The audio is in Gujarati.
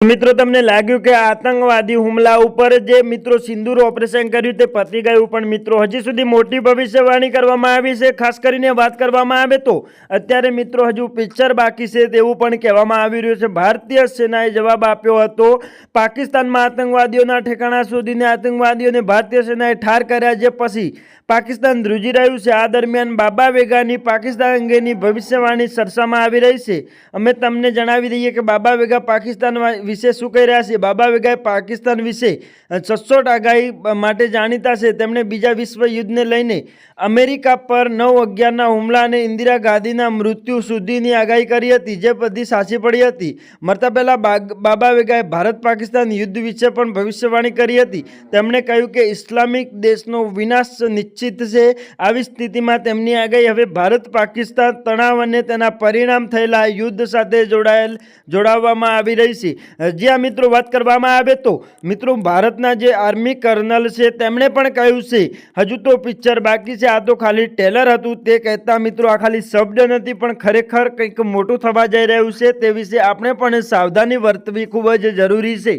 મિત્રો, તમને લાગ્યું કે આતંકવાદી હુમલા ઉપર જે મિત્રો સિંદૂર ઓપરેશન કર્યું તે પતી ગયું, પણ મિત્રો, હજી સુધી મોટી ભવિષ્યવાણી કરવામાં આવી છે. ખાસ કરીને વાત કરવામાં આવે તો, અત્યારે મિત્રો, હજુ પિક્ચર બાકી છે તેવું પણ કહેવામાં આવી રહ્યું છે. ભારતીય સેનાએ જવાબ આપ્યો હતો, પાકિસ્તાનમાં આતંકવાદીઓના ઠેકાણા શોધીને આતંકવાદીઓને ભારતીય સેનાએ ઠાર કર્યા જે પછી પાકિસ્તાન ધ્રુજી રહ્યું છે. આ દરમિયાન બાબા વેગાની પાકિસ્તાન અંગેની ભવિષ્યવાણી સરસામાં આવી રહી છે. અમે તમને જણાવી દઈએ કે બાબા વેગા પાકિસ્તાન વિશે શું કહી રહ્યા છે? બાબા વેગાએ પાકિસ્તાન વિશે સચોટ આગાહી માટે જાણીતા છે. તેમણે બીજા વિશ્વ યુદ્ધને લઈને અમેરિકા પર નવ અગિયારના હુમલા અને ઇન્દિરા ગાંધીના મૃત્યુ સુધીની આગાહી કરી હતી, જે બધી સાચી પડી હતી. મરતા પહેલાં બાબા વેગાએ ભારત પાકિસ્તાન યુદ્ધ વિશે પણ ભવિષ્યવાણી કરી હતી. તેમણે કહ્યું કે ઇસ્લામિક દેશનો વિનાશ નિશ્ચિત છે. આવી સ્થિતિમાં તેમની આગાહી હવે ભારત પાકિસ્તાન તણાવ અને તેના પરિણામ થયેલા યુદ્ધ સાથે જોડાયેલ, જોડાવવામાં આવી રહી છે. જ્યાં મિત્રો વાત કરવામાં આવે તો મિત્રો ભારતના જે આર્મી કર્નલ છે, તેમણે પણ કહ્યું છે, હજુ તો પિક્ચર બાકી છે. આ તો ખાલી ટેલર હતું, તે કહેતા મિત્રો આ ખાલી શબ્દ નથી, પણ ખરેખર કંઈક મોટું થવા જઈ રહ્યું છે, તે વિશે આપણે પણ સાવધાની વર્તવી ખૂબ જ જરૂરી છે.